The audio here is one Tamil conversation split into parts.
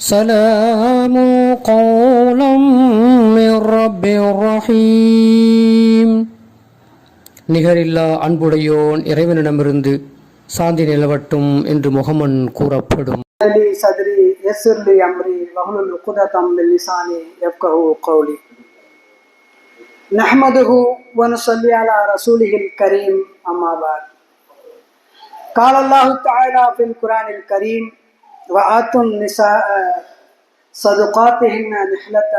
سلام قولا من رب رحيم நிகரில்லா அன்புடையோன் இறைவனிடமிருந்து சாந்தி நிலவட்டும் என்று முகமன் கூறப்படும் لي صدري يسر لي أمري واحلل عقدة من لساني يفقهوا قولي نحمده ونصلي على رسوله الكريم أما بعد قال الله تعالى في القرآن الكريم وآتوا النساء صدقاتهن نحلة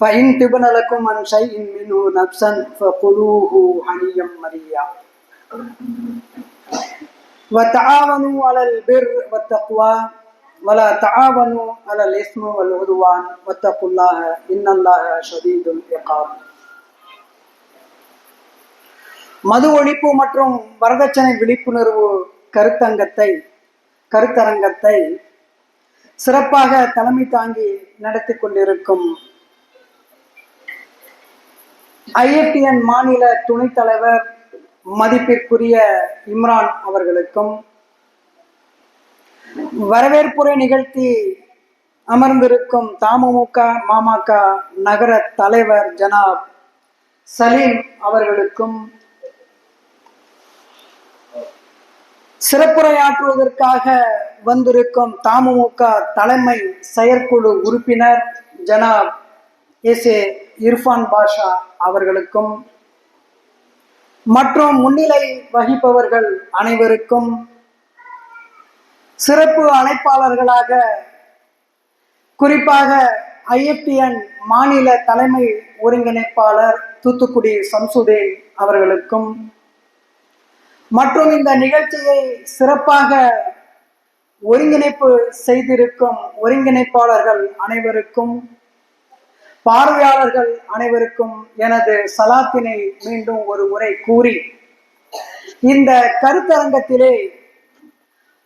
فإن تبن لكم عن شيء منه نفسا فقلوه هنيا مريا وتعاونوا على البر والتقوى ولا تعاونوا على الإثم والعدوان واتقوا الله إن الله شديد العقاب மது ஒழிப்பு மற்றும் வரதட்சணை விழிப்புணர்வு கருத்தங்கத்தை கருத்தரங்கத்தை சிறப்பாக தலைமை தாங்கி நடத்தி கொண்டிருக்கும் ஐஎஃப்டிஎன் மாநில துணைத் தலைவர் மதிப்பிற்குரிய இம்ரான் அவர்களுக்கும் வரவேற்புரை நிகழ்த்தி அமர்ந்திருக்கும் தமுமுக மாமக நகர தலைவர் ஜனாப் சலீம் அவர்களுக்கும் சிறப்புரையாற்றுவதற்காக வந்திருக்கும் தமுக தலைமை செயற்குழு உறுப்பினர் ஜனாப் எஸ் ஏ இர்ஃபான் பாஷா அவர்களுக்கும் மற்றும் முன்னிலை வகிப்பவர்கள் அனைவருக்கும் சிறப்பு அழைப்பாளர்களாக குறிப்பாக ஐஎப்டிஎன் மாநில தலைமை ஒருங்கிணைப்பாளர் தூத்துக்குடி சம்சுதேன் அவர்களுக்கும் மற்றும் இந்த நிகழ்ச்சியை சிறப்பாக ஒருங்கிணைப்பு செய்திருக்கும் ஒருங்கிணைப்பாளர்கள் அனைவருக்கும் பார்வையாளர்கள் அனைவருக்கும் எனது சலாத்தினை மீண்டும் ஒரு முறை கூறி இந்த கருத்தரங்கத்திலே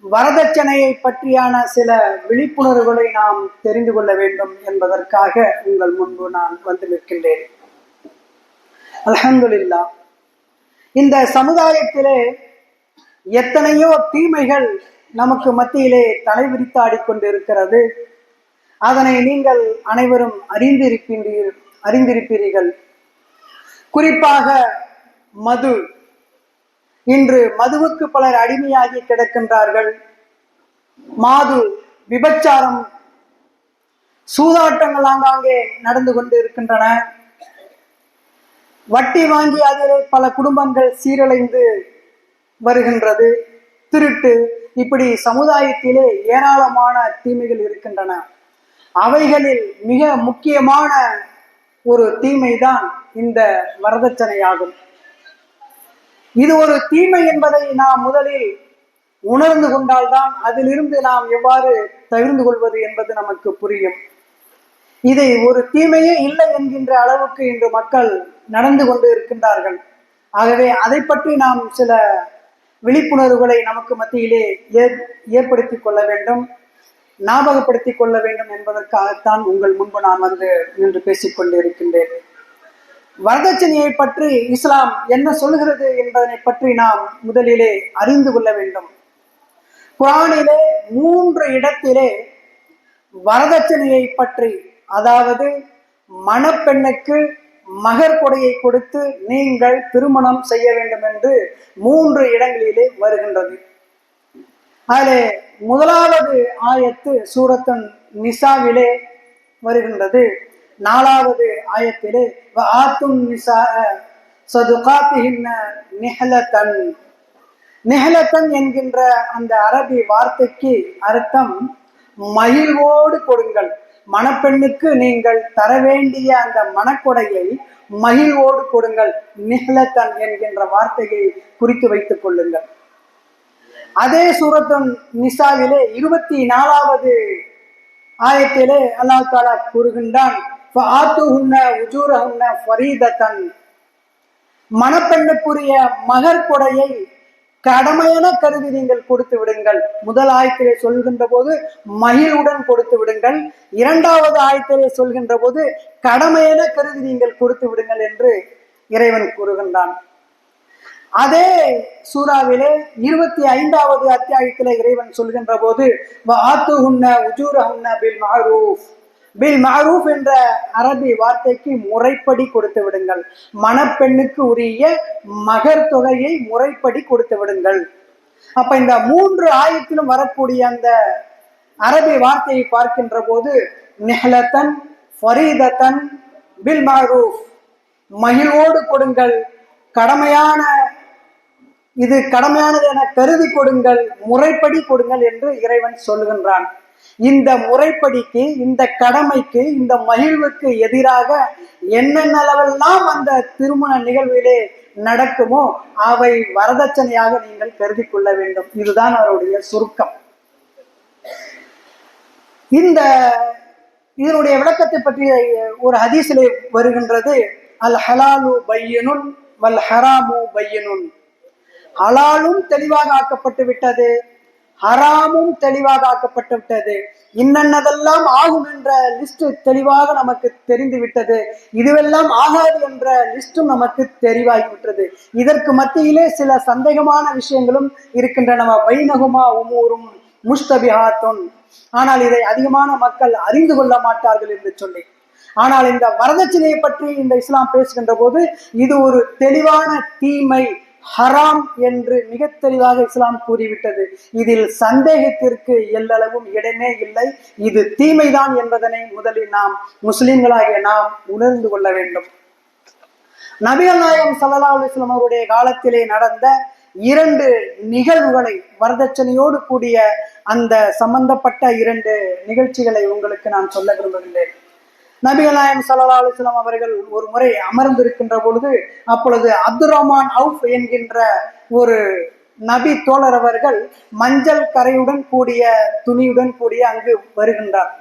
வரதட்சணையை பற்றியான சில விழிப்புணர்வுகளை நாம் தெரிந்து கொள்ள வேண்டும் என்பதற்காக உங்கள் முன்பு நான் வந்து நிற்கின்றேன். அலமதுல்லா இந்த சமுதாயத்திலே எத்தனையோ தீமைகள் நமக்கு மத்தியிலே தலைவிரித்தாடிக் கொண்டிருக்கிறது. அதனை நீங்கள் அனைவரும் அறிந்திருக்கின்றீர் அறிந்திருப்பீர்கள். குறிப்பாக மது. இன்று மதுவுக்கு பலர் அடிமையாகி கிடக்கின்றார்கள். மாது விபச்சாரம் சூதாட்டங்கள் ஆங்காங்கே நடந்து கொண்டு இருக்கின்றன வட்டி வாங்கி அதில் பல குடும்பங்கள் சீரழிந்து வருகின்றது. திருட்டு இப்படி சமுதாயத்திலே ஏராளமான தீமைகள் இருக்கின்றன. அவைகளில் மிக முக்கியமான ஒரு தீமைதான் இந்த வரதட்சணையாகும். இது ஒரு தீமை என்பதை நாம் முதலில் உணர்ந்து கொண்டால்தான் அதிலிருந்து நாம் எவ்வாறு தவிர்ந்து கொள்வது என்பது நமக்கு புரியும். இதை ஒரு தீமையே இல்லை என்கின்ற அளவுக்கு இன்று மக்கள் நடந்து கொண்டு இருக்கின்றார்கள். ஆகவே அதை பற்றி நாம் சில விழிப்புணர்வுகளை நமக்கு மத்தியிலே ஏற் ஏற்படுத்தி கொள்ள வேண்டும். ஞாபகப்படுத்திக் கொள்ள வேண்டும் என்பதற்காகத்தான் உங்கள் முன்பு நான் வந்து நின்று பேசிக் கொண்டிருக்கின்றேன். வரதட்சணையை பற்றி இஸ்லாம் என்ன சொல்கிறது என்பதனை பற்றி நாம் முதலிலே அறிந்து கொள்ள வேண்டும். குரானிலே மூன்று இடத்திலே வரதட்சணையை பற்றி அதாவது மணப்பெண்ணுக்கு மகர் கொடையை கொடுத்து நீங்கள் திருமணம் செய்ய வேண்டும் என்று மூன்று இடங்களிலே வருகின்றது. அதிலே முதலாவது ஆயத்து சூரத்தன் நிசாவிலே வருகின்றது. நாலாவது ஆயத்திலே ஆத்தும் நிசா சதுகாத்துகின்ற நிஹலத்தன் நிஹலத்தன் என்கின்ற அந்த அரபி வார்த்தைக்கு அர்த்தம் மகிழ்வோடு கொடுங்கள். மணப்பெண்ணுக்கு நீங்கள் தர வேண்டிய அந்த மணக்கொடையை மகிழ்வோடு கொடுங்கள். நிகழத்தன் என்கின்ற வார்த்தையை குறித்து வைத்துக் கொள்ளுங்கள். அதே சூரத்தன் நிசாவிலே இருபத்தி நாலாவது ஆயத்திலே அல்லாஹ் தாலா கூறுகின்றான் மணப்பெண்ணுக்குரிய மகர் கொடையை கடமையென கருதி நீங்கள் கொடுத்து விடுங்கள். முதல் ஆயத்திலே சொல்கின்ற போது மகிழ்வுடன் கொடுத்து விடுங்கள். இரண்டாவது ஆயத்திலே சொல்கின்ற போது கடமையென கருதி நீங்கள் கொடுத்து விடுங்கள் என்று இறைவன் கூறுகின்றான். அதே சூறாவிலே இருபத்தி ஐந்தாவது அத்தியாயத்திலே இறைவன் சொல்கின்ற போது ஆத்துஹுன்ன உஜூரஹுன்ன பில் மாரூஃப். பில் மாரூஃப் என்ற அரபி வார்த்தைக்கு முறைப்படி கொடுத்து விடுங்கள். மணப்பெண்ணுக்கு உரிய மகர் தொகையை முறைப்படி கொடுத்து விடுங்கள். அப்ப இந்த மூன்று ஆயத்திலும் வரக்கூடிய அந்த அரபி வார்த்தையை பார்க்கின்ற போது நிஹலத்தன் ஃபரீதத்தன் பில் மாரூஃப் மகிழ்வோடு கொடுங்கள். கடமையான இது கடமையானது என கருதி கொடுங்கள் முறைப்படி கொடுங்கள் என்று இறைவன் சொல்லுகின்றான். இந்த முறைப்படிக்கு இந்த கடமைக்கு இந்த மகிழ்வுக்கு எதிராக என்னென்ன அளவெல்லாம் அந்த திருமண நிகழ்விலே நடக்குமோ அவை வரதட்சணையாக நீங்கள் கருதி கொள்ள வேண்டும். இதுதான் அவருடைய சுருக்கம். இந்த இதனுடைய விளக்கத்தை பற்றி ஒரு ஹதீசிலே வருகின்றது. அல் ஹலாலு பையனுன் வல் ஹராமு பையனுன். ஹலாலும் தெளிவாக ஆக்கப்பட்டு விட்டது. ஹராமும் தெளிவாக ஆக்கப்பட்டு விட்டது இன்னென்னதெல்லாம் ஆகும் என்ற லிஸ்ட் தெளிவாக நமக்கு தெரிந்து விட்டது இதுவெல்லாம் ஆகாது என்ற லிஸ்டும் நமக்கு தெரிவாகிவிட்டது. இதற்கு மத்தியிலே சில சந்தேகமான விஷயங்களும் இருக்கின்றன. வைனகுமா உமூரும் முஷ்தபிஹாத்தும் ஆனால் இதை அதிகமான மக்கள் அறிந்து கொள்ள மாட்டார்கள் என்று சொல்லி ஆனால் இந்த வரதட்சணையை பற்றி இந்த இஸ்லாம் பேசுகின்ற போது இது ஒரு தெளிவான தீமை. ஹராம் என்று மிக தெளிவாக இஸ்லாம் கூறிவிட்டது. இதில் சந்தேகத்திற்கு எல்லளவும் இடமே இல்லை. இது தீமைதான் என்பதனை முதலில் நாம் முஸ்லிம்களாகிய நாம் உணர்ந்து கொள்ள வேண்டும். நபிகள் நாயகம் சல்லா அலுவலாம் அவருடைய காலத்திலே நடந்த இரண்டு நிகழ்வுகளை வரதட்சணையோடு கூடிய அந்த சம்பந்தப்பட்ட இரண்டு நிகழ்ச்சிகளை உங்களுக்கு நான் சொல்ல விரும்புகின்றேன் நபிகள் நாயம் சல்லா அலுவலாம் அவர்கள் ஒரு முறை அமர்ந்திருக்கின்ற பொழுது அப்பொழுது அப்துல் ரஹ்மான் அவுஃப் என்கின்ற ஒரு நபி தோழர் அவர்கள் மஞ்சள் கரையுடன் கூடிய துணியுடன் கூடிய அங்கு வருகின்றார்.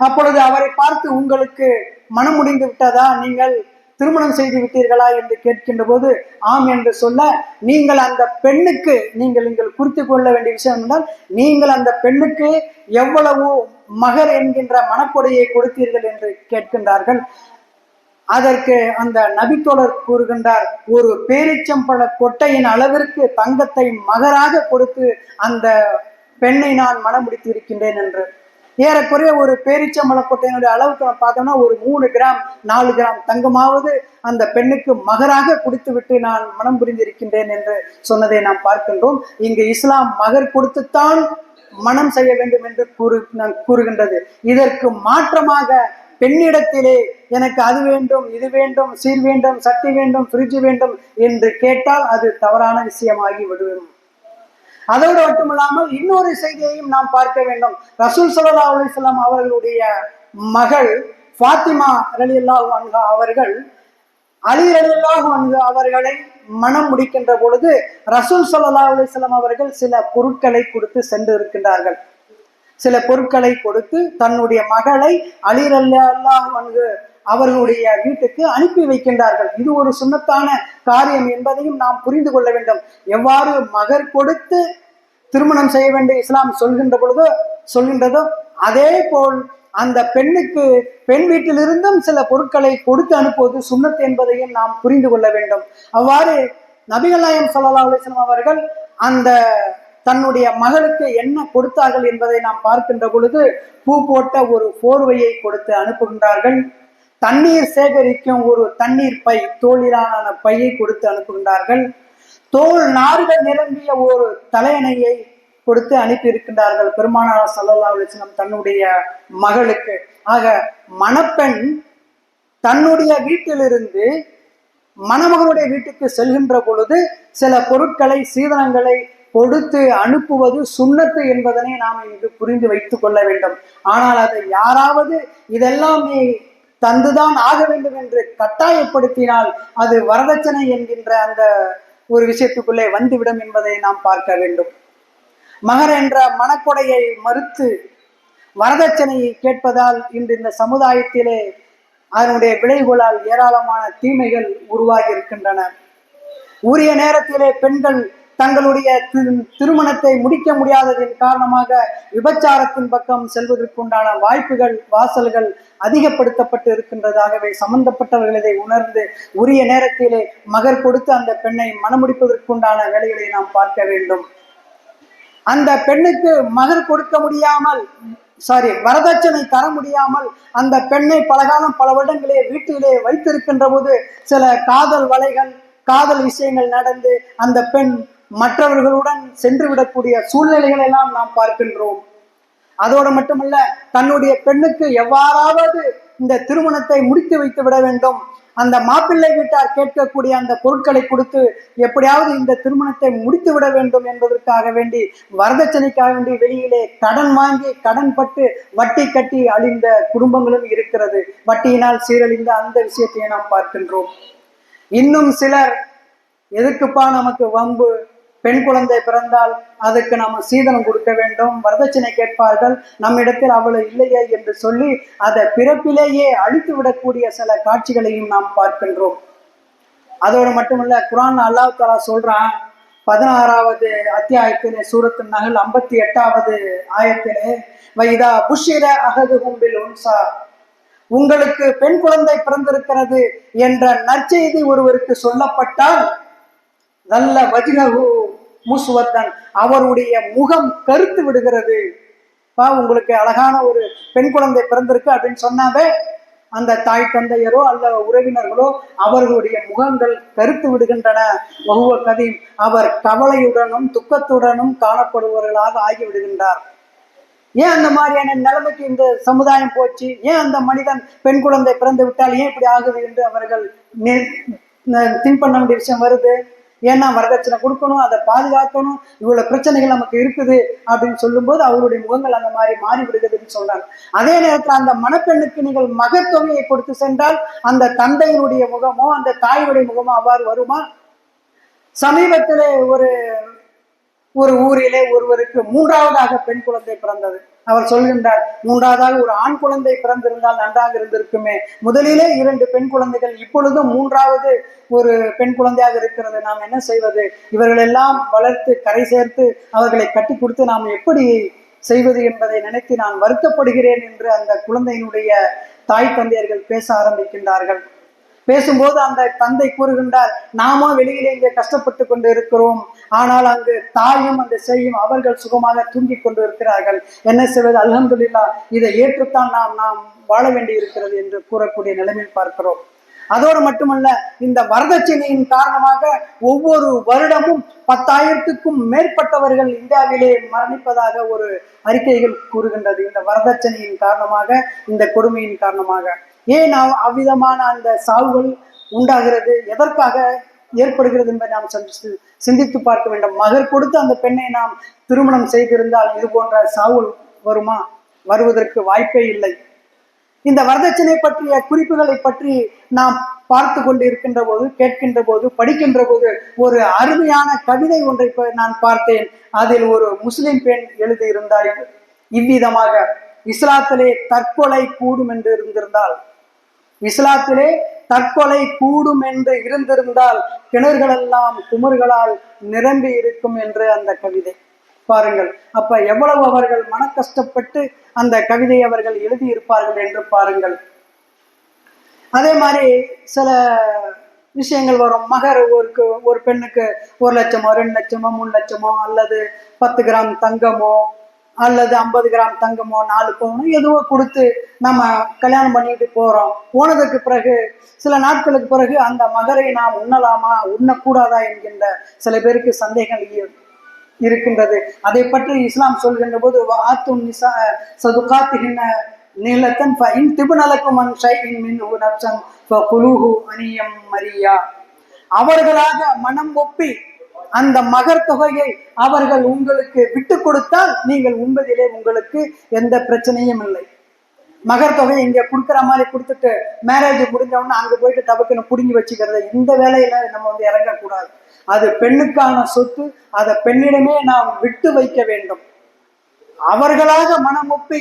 அப்பொழுது அவரை பார்த்து உங்களுக்கு மனம் முடிந்து விட்டதா? நீங்கள் திருமணம் செய்து விட்டீர்களா என்று கேட்கின்ற போது ஆம் என்று சொல்ல நீங்கள் அந்த பெண்ணுக்கு நீங்கள் நீங்கள் குறித்து கொள்ள வேண்டிய விஷயம் என்றால் நீங்கள் அந்த பெண்ணுக்கு எவ்வளவு மகர் என்கின்ற மனக்கொடையை கொடுத்தீர்கள் என்று கேட்கின்றார்கள். அதற்கு அந்த நபித்தோழர் கூறுகின்றார் ஒரு பேரிச்சம்பழ கொட்டையின் அளவிற்கு தங்கத்தை மகராக கொடுத்து அந்த பெண்ணை நான் மனம் முடித்து இருக்கின்றேன் என்று. ஏறக்குறைய ஒரு பேரிச்சமலக்கொட்டையினுடைய அளவுக்கு நம்ம பார்த்தோம்னா ஒரு மூணு கிராம் நாலு கிராம் தங்கமாவது அந்த பெண்ணுக்கு மகராக கொடுத்து விட்டு நான் மனம் புரிந்திருக்கின்றேன் என்று சொன்னதை நாம் பார்க்கின்றோம். இங்கு இஸ்லாம் மகர் கொடுத்துத்தான் மனம் செய்ய வேண்டும் என்று கூறு கூறுகின்றது. இதற்கு மாற்றமாக பெண்ணிடத்திலே எனக்கு அது வேண்டும் இது வேண்டும் சீர் வேண்டும் சட்டி வேண்டும் ஃப்ரிட்ஜ் வேண்டும் என்று கேட்டால் அது தவறான விஷயமாகி விடுவோம் அதோடு மட்டுமில்லாமல் இன்னொரு செய்தியையும் நாம் பார்க்க வேண்டும். ரசூல் சல்லா அலிஸ்லாம் அவர்களுடைய மகள் ஃபாத்திமா ரலி அல்லாஹ் அவர்கள் அலி ரலி அல்லாஹ் அவர்களை மனம் முடிக்கின்ற பொழுது ரசூல் சல்லா அலிஸ்லாம் அவர்கள் சில பொருட்களை கொடுத்து சென்று இருக்கின்றார்கள் சில பொருட்களை கொடுத்து தன்னுடைய மகளை அலி ரல்லி அல்லாஹ் அவர்களுடைய வீட்டுக்கு அனுப்பி வைக்கின்றார்கள். இது ஒரு சுண்ணத்தான காரியம் என்பதையும் நாம் புரிந்து கொள்ள வேண்டும். எவ்வாறு மகர் கொடுத்து திருமணம் செய்ய வேண்டிய இஸ்லாம் சொல்கின்ற பொழுதோ சொல்கின்றதோ அதே போல் அந்த பெண்ணுக்கு பெண் வீட்டிலிருந்தும் சில பொருட்களை கொடுத்து அனுப்புவது சுண்ணத் என்பதையும் நாம் புரிந்து கொள்ள வேண்டும். அவ்வாறு நபிகலாயம் நாயம் சல்லா அலிஸ்லாம் அவர்கள் அந்த தன்னுடைய மகளுக்கு என்ன கொடுத்தார்கள் என்பதை நாம் பார்க்கின்ற பொழுது பூ போட்ட ஒரு போர்வையை கொடுத்து அனுப்புகின்றார்கள். தண்ணீர் சேகரிக்கும் ஒரு தண்ணீர் பை தோளிலான பையை கொடுத்து அனுப்புகின்றார்கள். தோல் நார்கள் நிரம்பிய ஒரு தலையணையை கொடுத்து அனுப்பி இருக்கின்றார்கள் பெருமானார் சல்லல்லா அலிஸ்லம் தன்னுடைய மகளுக்கு. ஆக மணப்பெண் தன்னுடைய வீட்டிலிருந்து மணமகனுடைய வீட்டுக்கு செல்கின்ற பொழுது சில பொருட்களை சீதனங்களை கொடுத்து அனுப்புவது சுண்ணத்து என்பதனை நாம் இங்கு புரிந்து வைத்துக் கொள்ள வேண்டும். ஆனால் அதை யாராவது இதெல்லாம் நீ தந்துதான் ஆக வேண்டும் என்று கட்டாயப்படுத்தினால் அது வரதட்சணை என்கின்ற அந்த ஒரு விஷயத்துக்குள்ளே வந்துவிடும் என்பதை நாம் பார்க்க வேண்டும். மகர் என்ற மனக்கொடையை மறுத்து வரதட்சணையை கேட்பதால் இன்று இந்த சமுதாயத்திலே அதனுடைய விளைவுகளால் ஏராளமான தீமைகள் உருவாகி இருக்கின்றன உரிய நேரத்திலே பெண்கள் தங்களுடைய திரு- திருமணத்தை முடிக்க முடியாததின் காரணமாக விபச்சாரத்தின் பக்கம் செல்வதற்குண்டான வாய்ப்புகள் வாசல்கள் அதிகப்படுத்தப்பட்டு இருக்கின்றதாகவே சம்பந்தப்பட்டவர்கள் இதை உணர்ந்து உரிய நேரத்திலே மகர் கொடுத்து அந்த பெண்ணை மணமுடிப்பதற்குண்டான வேலைகளை நாம் பார்க்க வேண்டும். அந்த பெண்ணுக்கு மகர் கொடுக்க முடியாமல் சாரி வரதட்சணை தர முடியாமல் அந்த பெண்ணை பலகாலம் பல வருடங்களே வீட்டிலே வைத்திருக்கின்ற போது சில காதல் வலைகள் காதல் விஷயங்கள் நடந்து அந்த பெண் மற்றவர்களுடன் சென்று விடக்கூடிய சூழ்நிலைகள் எல்லாம் நாம் பார்க்கின்றோம். அதோடு மட்டுமல்ல தன்னுடைய பெண்ணுக்கு எவ்வாறாவது இந்த திருமணத்தை முடித்து வைத்து விட வேண்டும். அந்த மாப்பிள்ளை வீட்டார் கேட்கக்கூடிய அந்த பொருட்களை கொடுத்து எப்படியாவது இந்த திருமணத்தை முடித்து விட வேண்டும் என்பதற்காக வேண்டி வரதட்சணைக்காக வேண்டி வெளியிலே கடன் வாங்கி கடன் பட்டு வட்டி கட்டி அழிந்த குடும்பங்களும் இருக்கிறது. வட்டியினால் சீரழிந்த அந்த விஷயத்தை நாம் பார்க்கின்றோம். இன்னும் சிலர் எதுக்குப்பா நமக்கு வம்பு பெண் குழந்தை பிறந்தால் அதுக்கு நாம் சீதனம் கொடுக்க வேண்டும். வரதட்சணை கேட்பார்கள் நம்மிடத்தில் அவ்வளவு இல்லையே என்று சொல்லி அதை பிறப்பிலேயே அழித்து விடக்கூடிய சில காட்சிகளையும் நாம் பார்க்கின்றோம். அதோடு மட்டுமல்ல குரான் அல்லாஹ் தலா சொல்றான் பதினாறாவது அத்தியாயத்திலே சூரத்து நகல் ஐம்பத்தி எட்டாவது ஆயத்திலே வைதா புஷிர அகது கும்பில் உன்சா உங்களுக்கு பெண் குழந்தை பிறந்திருக்கிறது என்ற நற்செய்தி ஒருவருக்கு சொல்லப்பட்டால் நல்ல வஜினகு முஸ்வத்தன் அவருடைய முகம் கருத்து விடுகிறது. பா உங்களுக்கு அழகான ஒரு பெண் குழந்தை பிறந்திருக்கு அப்படின்னு சொன்னாவே அந்த தாய் தந்தையரோ அல்ல உறவினர்களோ அவர்களுடைய முகங்கள் கருத்து விடுகின்றன. வகுவ கதீம் அவர் கவலையுடனும் துக்கத்துடனும் காணப்படுபவர்களாக ஆகிவிடுகின்றார். ஏன் அந்த மாதிரியான நிலைமைக்கு இந்த சமுதாயம் போச்சு? ஏன் அந்த மனிதன் பெண் குழந்தை பிறந்து விட்டால் ஏன் இப்படி ஆகுது என்று அவர்கள் திங்க் பண்ண வேண்டிய விஷயம் வருது? ஏன்னா வரதட்சணை கொடுக்கணும்? அதை பாதுகாக்கணும். இவ்வளவு பிரச்சனைகள் நமக்கு இருக்குது அப்படின்னு சொல்லும்போது அவருடைய முகங்கள் அந்த மாதிரி மாறி விடுகிறதுன்னு சொன்னார். அதே நேரத்தில் அந்த மணப்பெண்ணுக்கு நீங்கள் மகத்தொகையை கொடுத்து சென்றால் அந்த தந்தையினுடைய முகமோ அந்த தாயினுடைய முகமோ அவ்வாறு வருமா? சமீபத்திலே ஒரு ஒரு ஊரிலே ஒருவருக்கு மூன்றாவதாக பெண் குழந்தை பிறந்தது. அவர் சொல்கின்றார் மூன்றாவதாக ஒரு ஆண் குழந்தை பிறந்திருந்தால் நன்றாக இருந்திருக்குமே. முதலிலே இரண்டு பெண் குழந்தைகள் இப்பொழுதும் மூன்றாவது ஒரு பெண் குழந்தையாக இருக்கிறது. நாம் என்ன செய்வது? இவர்களெல்லாம் வளர்த்து கரை சேர்த்து அவர்களை கட்டி கொடுத்து நாம் எப்படி செய்வது என்பதை நினைத்து நான் வருத்தப்படுகிறேன் என்று அந்த குழந்தையினுடைய தாய் தந்தையர்கள் பேச ஆரம்பிக்கின்றார்கள். பேசும்போது அந்த தந்தை கூறுகின்றார் நாமா வெளியிலே இங்கே கஷ்டப்பட்டு கொண்டு இருக்கிறோம். ஆனால் அங்கு தாயும் அந்த செய்யும் அவர்கள் சுகமாக தூங்கிக் கொண்டு இருக்கிறார்கள் என்ன செய்வது? அலமதுல்லா இதை ஏற்றுத்தான் நாம் நாம் வாழ வேண்டி இருக்கிறது என்று கூறக்கூடிய நிலைமையில் பார்க்கிறோம். அதோடு மட்டுமல்ல இந்த வரதட்சணையின் காரணமாக ஒவ்வொரு வருடமும் பத்தாயிரத்துக்கும் மேற்பட்டவர்கள் இந்தியாவிலே மரணிப்பதாக ஒரு அறிக்கைகள் கூறுகின்றது. இந்த வரதட்சணையின் காரணமாக இந்த கொடுமையின் காரணமாக. ஏன் அவ்விதமான அந்த சாவுகள் உண்டாகிறது? எதற்காக ஏற்படுகிறது என்பதை நாம் சந்தித்து சிந்தித்து பார்க்க வேண்டும். மகர் கொடுத்து அந்த பெண்ணை நாம் திருமணம் செய்திருந்தால் இது போன்ற சாவுல் வருமா? வருவதற்கு வாய்ப்பே இல்லை. இந்த வரதட்சணை பற்றிய குறிப்புகளை பற்றி நாம் பார்த்து கொண்டு இருக்கின்ற போது கேட்கின்ற போது படிக்கின்ற போது ஒரு அருமையான கவிதை ஒன்றை நான் பார்த்தேன். அதில் ஒரு முஸ்லிம் பெண் எழுதியிருந்தார் இவ்விதமாக இஸ்லாத்திலே தற்கொலை கூடும் என்று இருந்திருந்தால் இஸ்லாத்திலே தற்கொலை கூடும் என்று இருந்திருந்தால் கிணறுகளெல்லாம் குமர்களால் நிரம்பி இருக்கும் என்று அந்த கவிதை. பாருங்கள் அப்ப எவ்வளவு அவர்கள் மன கஷ்டப்பட்டு அந்த கவிதை அவர்கள் எழுதியிருப்பார்கள் என்று பாருங்கள். அதே மாதிரி சில விஷயங்கள் வரும். மகர் ஒருக்கு ஒரு பெண்ணுக்கு ஒரு லட்சமோ ரெண்டு லட்சமோ மூணு லட்சமோ அல்லது பத்து கிராம் தங்கமோ அல்லது ஐம்பது கிராம் தங்கமோ நாலு பவுனோ எதுவோ கொடுத்து நம்ம கல்யாணம் பண்ணிட்டு போகிறோம் போனதுக்கு பிறகு சில நாட்களுக்கு பிறகு அந்த மகரை நாம் உண்ணலாமா உண்ணக்கூடாதா என்கின்ற சில பேருக்கு சந்தேகங்கள் இருக்கின்றது. அதை பற்றி இஸ்லாம் சொல்கின்ற போது ஆத்தும் நிசா சதுகாத்துகின்ற நீலத்தன் இன் திபுநலக்கும் அன் ஷைஇன் மின்ஹு நப்சன் அனியம் மரியா. அவர்களாக மனம் ஒப்பி அந்த மகர் தொகையை அவர்கள் உங்களுக்கு விட்டு கொடுத்தால் நீங்கள் உண்பதிலே உங்களுக்கு எந்த பிரச்சனையும் இல்லை. மகர் தொகை இங்க கொடுக்குற மாதிரி கொடுத்துட்டு மேரேஜ் முடிஞ்ச அங்கே அங்க போயிட்டு டபக்குன்னு புடுங்கி வச்சுக்கிறது இந்த வேலையில நம்ம வந்து இறங்கக்கூடாது. அது பெண்ணுக்கான சொத்து அதை பெண்ணிடமே நாம் விட்டு வைக்க வேண்டும். அவர்களாக மனமொப்பி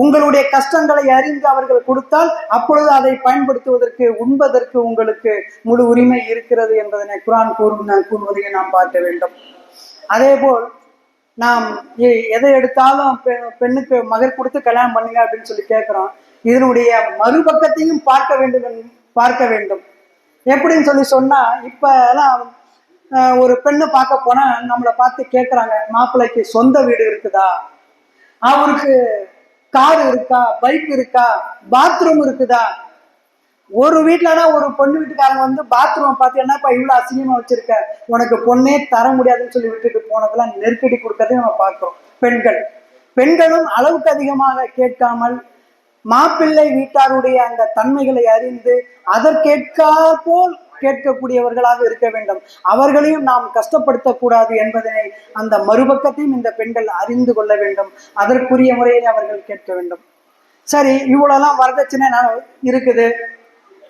உங்களுடைய கஷ்டங்களை அறிந்து அவர்கள் கொடுத்தால் அப்பொழுது அதை பயன்படுத்துவதற்கு உண்பதற்கு உங்களுக்கு முழு உரிமை இருக்கிறது என்பதனை குரான் கூறும் கூறுவதை நாம் பார்க்க வேண்டும். அதே போல் நாம் எதை எடுத்தாலும் பெண்ணுக்கு மகர் கொடுத்து கல்யாணம் பண்ணுங்க அப்படின்னு சொல்லி கேட்கிறோம். இதனுடைய மறுபக்கத்தையும் பார்க்க வேண்டும் பார்க்க வேண்டும். எப்படின்னு சொல்லி சொன்னா இப்ப எல்லாம் ஒரு பெண்ணை பார்க்க போனா நம்மளை பார்த்து கேட்குறாங்க மாப்பிள்ளைக்கு சொந்த வீடு இருக்குதா? அவருக்கு கார் இருக்கா பைக் இருக்கா பாத்ரூம் இருக்குதா? ஒரு வீட்டிலனா ஒரு பொண்ணு வீட்டுக்காரங்க வந்து பாத்ரூம் பார்த்து என்னப்பா இவ்வளோ அசிங்கமாக வச்சிருக்க? உனக்கு பொண்ணே தர முடியாதுன்னு சொல்லி விட்டுட்டு போனதெல்லாம் நெருக்கடி கொடுக்கறதையும் நம்ம பார்க்குறோம். பெண்கள். பெண்களும் அளவுக்கு அதிகமாக கேட்காமல் மாப்பிள்ளை வீட்டாருடைய அந்த தன்மைகளை அறிந்து அதற்கேற்காற்போல் கேட்கக்கூடியவர்களாக இருக்க வேண்டும். அவர்களையும் நாம் கஷ்டப்படுத்தக்கூடாது என்பதனை அந்த மறுபக்கத்தையும் இந்த பெண்கள் அறிந்து கொள்ள வேண்டும். அதற்குரிய முறையில் அவர்கள் கேட்க வேண்டும். சரி இவ்வளவுலாம் வரதட்சணை இருக்குது.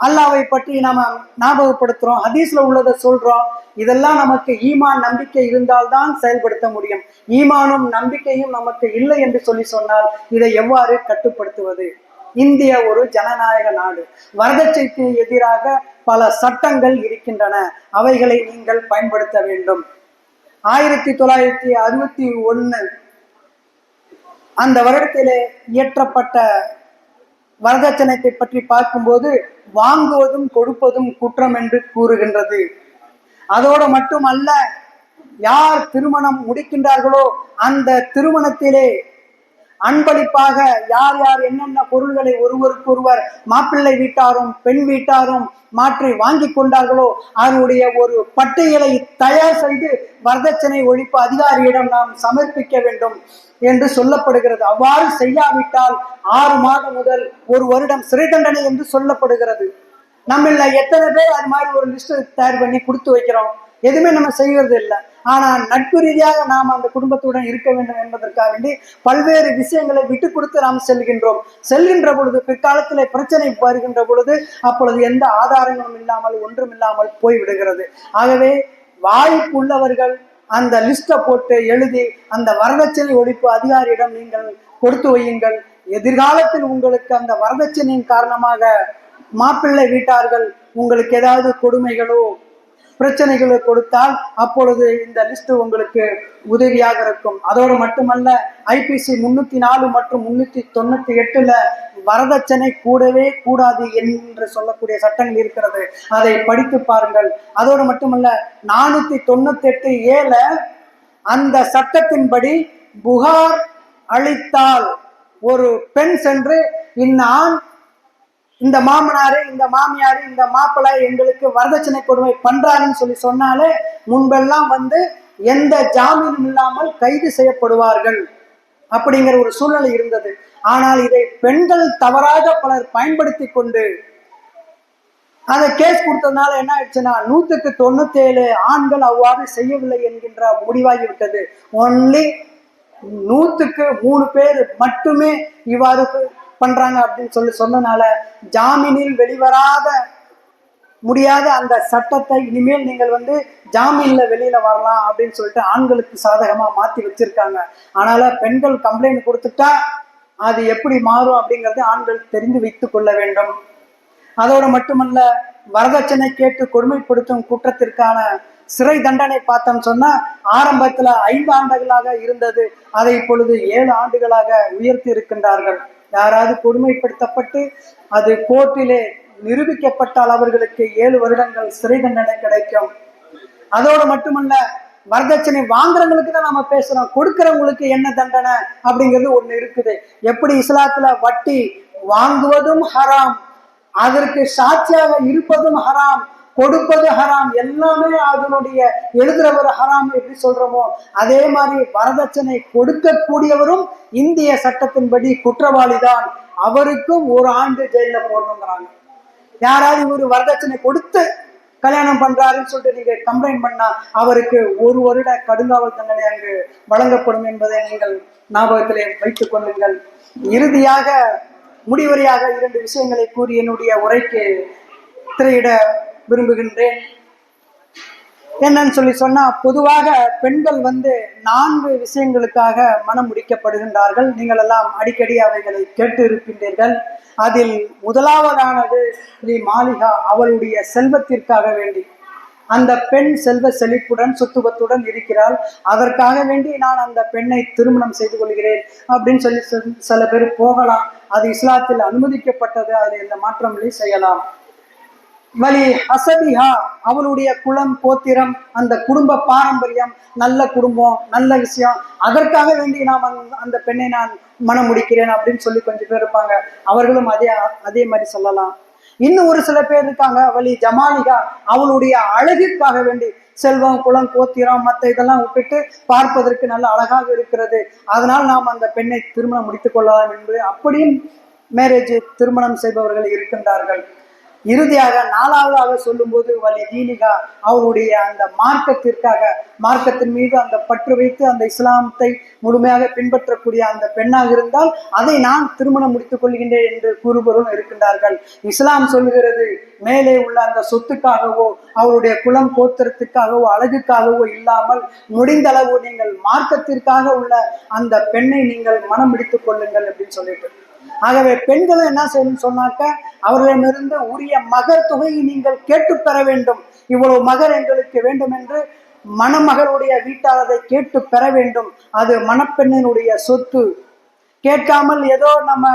அல்லாவை பற்றி நாம ஞாபகப்படுத்துறோம். ஹதீஸ்ல உள்ளதை சொல்றோம். இதெல்லாம் நமக்கு ஈமான் நம்பிக்கை இருந்தால்தான் செயல்படுத்த முடியும். ஈமானும் நம்பிக்கையும் நமக்கு இல்லை என்று சொல்லி சொன்னால் இதை எவ்வாறு கட்டுப்படுத்துவது? இந்தியா ஒரு ஜனநாயக நாடு. வரதட்சணைக்கு எதிராக பல சட்டங்கள் இருக்கின்றன. அவைகளை நீங்கள் பயன்படுத்த வேண்டும். ஆயிரத்தி தொள்ளாயிரத்தி அறுபத்தி ஒன்று அந்த வருடத்திலே இயற்றப்பட்ட வரதட்சணைத்தை பற்றி பார்க்கும்போது வாங்குவதும் கொடுப்பதும் குற்றம் என்று கூறுகின்றது. அதோடு மட்டுமல்ல யார் திருமணம் முடிக்கின்றார்களோ அந்த திருமணத்திலே அன்பளிப்பாக யார் யார் என்னென்ன பொருள்களை ஒருவருக்கொருவர் மாப்பிள்ளை வீட்டாரும் பெண் வீட்டாரும் மாற்றி வாங்கி கொண்டார்களோ அவருடைய ஒரு பட்டியலை தயார் செய்து வரதட்சணை ஒழிப்பு அதிகாரியிடம் நாம் சமர்ப்பிக்க வேண்டும் என்று சொல்லப்படுகிறது. அவ்வாறு செய்யாவிட்டால் ஆறு மாதம் முதல் ஒரு வருடம் சிறை தண்டனை என்று சொல்லப்படுகிறது. நம்மள எத்தனை பேர் அது மாதிரி ஒரு லிஸ்ட் தயார் பண்ணி கொடுத்து வைக்கிறோம்? எதுவுமே நம்ம செய்யறது இல்லை ஆனால் நட்பு ரீதியாக நாம் அந்த குடும்பத்துடன் இருக்க வேண்டும் என்பதற்காக வேண்டி பல்வேறு விஷயங்களை விட்டு கொடுத்து நாம் செல்கின்றோம். செல்கின்ற பொழுது பிற்காலத்தில் பிரச்சனை வருகின்ற பொழுது அப்பொழுது எந்த ஆதாரங்களும் இல்லாமல் ஒன்றும் இல்லாமல் போய்விடுகிறது. ஆகவே வாய்ப்பு உள்ளவர்கள் அந்த லிஸ்ட்டை போட்டு எழுதி அந்த வரதட்சணை ஒழிப்பு அதிகாரியிடம் நீங்கள் கொடுத்து வையுங்கள். எதிர்காலத்தில் உங்களுக்கு அந்த வரதட்சணையின் காரணமாக மாப்பிள்ளை வீட்டார்கள் உங்களுக்கு ஏதாவது கொடுமைகளோ பிரச்சனைகளை கொடுத்தால் அப்பொழுது இந்த லிஸ்ட் உங்களுக்கு உதவியாக இருக்கும் அதோடு மட்டுமல்ல ஐபிசி முன்னூத்தி நாலு மற்றும் முன்னூத்தி தொண்ணூத்தி எட்டுல வரதட்சணை கூடவே கூடாது என்று சொல்லக்கூடிய சட்டங்கள் இருக்கிறது. அதை படித்து பாருங்கள். அதோடு மட்டுமல்ல நானூத்தி தொண்ணூத்தி எட்டு ஏல அந்த சட்டத்தின்படி புகார் அளித்தால் ஒரு பெண் சென்று இந்நான் இந்த மாமனாரு இந்த மாமியார் இந்த மாப்பிள்ளை எங்களுக்கு வரதட்சணை கொடுமை பண்றாருன்னு சொல்லி சொன்னாலே முன்பெல்லாம் வந்து எந்த ஜாமீனும் இல்லாமல் கைது செய்யப்படுவார்கள் அப்படிங்கிற ஒரு சூழ்நிலை இருந்தது. ஆனால் இதை பெண்கள் தவறாக பலர் பயன்படுத்தி கொண்டு அதை கேஸ் கொடுத்ததுனால என்ன ஆயிடுச்சுன்னா நூத்துக்கு தொண்ணூத்தி ஏழு ஆண்கள் அவ்வாறு செய்யவில்லை என்கின்ற முடிவாகி விட்டது. ஒன்லி நூத்துக்கு மூணு பேர் மட்டுமே இவ்வாறு பண்றாங்க அப்படின்னு சொல்லி சொன்னனால ஜாமீனில் வெளிவராத முடியாத அந்த சட்டத்தை இனிமேல் நீங்கள் வந்து ஜாமீன்ல வெளியில வரலாம் அப்படின்னு சொல்லிட்டு ஆண்களுக்கு சாதகமா மாத்தி வச்சிருக்காங்க. ஆனால பெண்கள் கம்ப்ளைண்ட் கொடுத்துட்டா அது எப்படி மாறும் அப்படிங்கறது ஆண்கள் தெரிந்து வைத்துக் கொள்ள வேண்டும். அதோடு மட்டுமல்ல வரதட்சணை கேட்டு கொடுமைப்படுத்தும் குற்றத்திற்கான சிறை தண்டனை பார்த்தோம் சொன்னா ஆரம்பத்துல ஐந்து ஆண்டுகளாக இருந்தது. அதை இப்பொழுது ஏழு ஆண்டுகளாக உயர்த்தி இருக்கின்றார்கள். யாராவது கொடுமைப்படுத்தப்பட்டு அது கோர்ட்டிலே நிரூபிக்கப்பட்டால் அவர்களுக்கு ஏழு வருடங்கள் சிறை தண்டனை கிடைக்கும். அதோடு மட்டுமல்ல வரதட்சணை வாங்குறவங்களுக்கு தான் நம்ம பேசுறோம். கொடுக்கறவங்களுக்கு என்ன தண்டனை அப்படிங்கிறது ஒண்ணு இருக்குது. எப்படி இஸ்லாத்துல வட்டி வாங்குவதும் ஹராம் அதற்கு சாட்சியாக இருப்பதும் ஹராம் கொடுப்பது ஹராம். எல்லாமே அதனுடைய எழுதுறவர் ஹராம் எப்படி சொல்றோமோ அதே மாதிரி வரதட்சணை கொடுக்கக்கூடியவரும் இந்திய சட்டத்தின்படி குற்றவாளி தான் அவருக்கும் ஒரு ஆண்டு ஜெயில போடணுங்கிறாங்க. யாராவது இவர் வரதட்சணை கொடுத்து கல்யாணம் பண்றாருன்னு சொல்லிட்டு நீங்க கம்ப்ளைண்ட் பண்ணா அவருக்கு ஒரு வருட கடுங்காவல் தண்டனை அங்கு வழங்கப்படும் என்பதை நீங்கள் ஞாபகத்திலே வைத்துக் கொள்ளுங்கள். இறுதியாக முடிவுரையாக இரண்டு விஷயங்களை கூறி என்னுடைய உரைக்கு திரையிட விரும்புகின்றேன். என்னன்னு சொல்லி சொன்னா பொதுவாக பெண்கள் வந்து நான்கு விஷயங்களுக்காக மனம் முடிக்கப்படுகின்றார்கள். நீங்கள் எல்லாம் அடிக்கடி அவைகளை கேட்டு இருக்கின்றீர்கள் அதில் முதலாவதானது ஸ்ரீ மாளிகா அவளுடைய செல்வத்திற்காக வேண்டி. அந்த பெண் செல்வ செழிப்புடன் சுத்துவத்துடன் இருக்கிறாள். அதற்காக வேண்டி நான் அந்த பெண்ணை திருமணம் செய்து கொள்கிறேன் அப்படின்னு சொல்லி சில- சில பேர் போகலாம். அது இஸ்லாத்தில் அனுமதிக்கப்பட்டது. அதில் எந்த மாற்றங்களை செய்யலாம். வலி ஹசபிஹா அவளுடைய குலம் கோத்திரம் அந்த குடும்ப பாரம்பரியம் நல்ல குடும்பம் நல்ல விஷயம். அதற்காக வேண்டி நாம் அந்த- பெண்ணை நான் மனம் முடிக்கிறேன் அப்படின்னு சொல்லி கொஞ்சம் பேர் இருப்பாங்க. அவர்களும் அதே அதே மாதிரி சொல்லலாம். இன்னும் ஒரு சில பேர் இருக்காங்க. வலி ஜமாலிகா அவளுடைய அழகிற்காக வேண்டி செல்வம் குலம் கோத்திரம் மற்ற இதெல்லாம் விட்டுட்டு பார்ப்பதற்கு நல்ல அழகாக இருக்கிறது. அதனால் நாம் அந்த பெண்ணை திருமணம் முடித்துக் கொள்ளலாம் என்று அப்படியும் மேரேஜ் திருமணம் செய்பவர்கள் இருக்கின்றார்கள். இறுதியாக நாலாவதாக சொல்லும்போது வலி தீனிகா அவருடைய அந்த மார்க்கத்திற்காக மார்க்கத்தின் மீது அந்த பற்று வைத்து அந்த இஸ்லாமத்தை முழுமையாக பின்பற்றக்கூடிய அந்த பெண்ணாக இருந்தால் அதை நான் திருமணம் முடித்துக் கொள்கின்றேன் என்று கூறுபவரும் இருக்கின்றார்கள். இஸ்லாம் சொல்லுகிறது மேலே உள்ள அந்த சொத்துக்காகவோ அவருடைய குலம் கோத்திரத்துக்காகவோ அழகுக்காகவோ இல்லாமல் முடிந்த அளவு நீங்கள் மார்க்கத்திற்காக உள்ள அந்த பெண்ணை நீங்கள் மனம் முடித்துக் கொள்ளுங்கள் அப்படின்னு சொல்லிட்டு. ஆகவே பெண்களும் என்ன செய்யணும் சொன்னாக்க அவர்களிடமிருந்து உரிய மகர் தொகையை நீங்கள் கேட்டு பெற வேண்டும். இவ்வளவு மகர் எங்களுக்கு வேண்டும் என்று மணமகளுடைய வீட்டார் அதை கேட்டு பெற வேண்டும். அது மணப்பெண்ணினுடைய சொத்து. கேட்காமல் ஏதோ நம்ம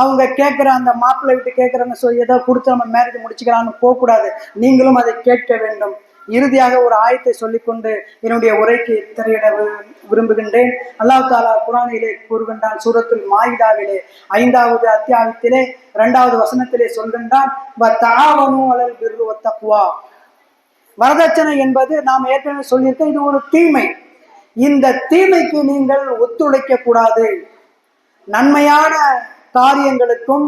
அவங்க கேட்குற அந்த மாப்பிள்ளை விட்டு கேட்குறாங்க ஸோ ஏதோ கொடுத்து நம்ம மேரேஜ் முடிச்சுக்கலாம்னு போகக்கூடாது. நீங்களும் அதை கேட்க வேண்டும். இறுதியாக ஒரு ஆயத்தை சொல்லிக்கொண்டு என்னுடைய உரைக்கு திரையிட வி- விரும்புகின்றேன். அல்லாஹ் தாலா குரானிலே கூறுகின்றான் சூரத்துல் மாயிதாவிலே ஐந்தாவது அத்தியாயத்திலே இரண்டாவது வசனத்திலே சொல்கின்றான் "வ வரதட்சணை என்பது நாம் ஏற்கனவே சொல்லியிருக்க இது ஒரு தீமை. இந்த தீமைக்கு நீங்கள் ஒத்துழைக்க கூடாது நன்மையான காரியங்களுக்கும்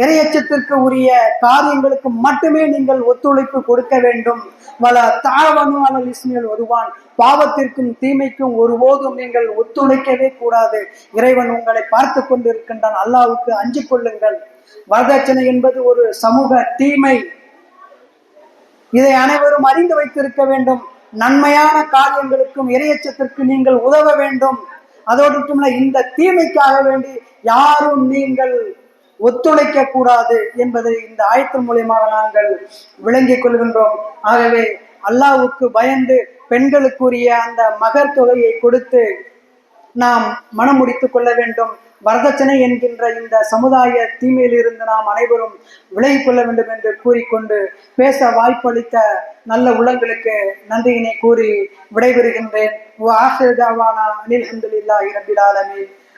இறையச்சத்திற்கு உரிய காரியங்களுக்கு மட்டுமே நீங்கள் ஒத்துழைப்பு கொடுக்க வேண்டும். வள தாழ்வனு அலல் இஸ்மியல் வருவான் பாவத்திற்கும் தீமைக்கும் ஒருபோதும் நீங்கள் ஒத்துழைக்கவே கூடாது. இறைவன் உங்களை பார்த்து கொண்டிருக்கின்றான். அல்லாவுக்கு அஞ்சு கொள்ளுங்கள். வரதட்சணை என்பது ஒரு சமூக தீமை. இதை அனைவரும் அறிந்து வைத்திருக்க வேண்டும். நன்மையான காரியங்களுக்கும் இறையச்சத்திற்கு நீங்கள் உதவ வேண்டும். அதோடு மட்டுமல்ல இந்த தீமைக்காக வேண்டி யாரும் நீங்கள் ஒத்துழைக்க கூடாது என்பதை இந்த ஆயத்தின் மூலியமாக நாங்கள் விளங்கிக் கொள்கின்றோம். ஆகவே அல்லாவுக்கு பயந்து பெண்களுக்குரிய அந்த மகர் தொகையை கொடுத்து நாம் மனம் முடித்துக் கொள்ள வேண்டும். வரதட்சணை என்கின்ற இந்த சமுதாய தீமையிலிருந்து நாம் அனைவரும் விலகிக் கொள்ள வேண்டும் என்று கூறிக்கொண்டு பேச வாய்ப்பளித்த நல்ல உள்ளங்களுக்கு நன்றியினை கூறி விடைபெறுகின்றேன். ஆசிர் தாவானா அனில் ஹந்துலில்லாஹி ரபில்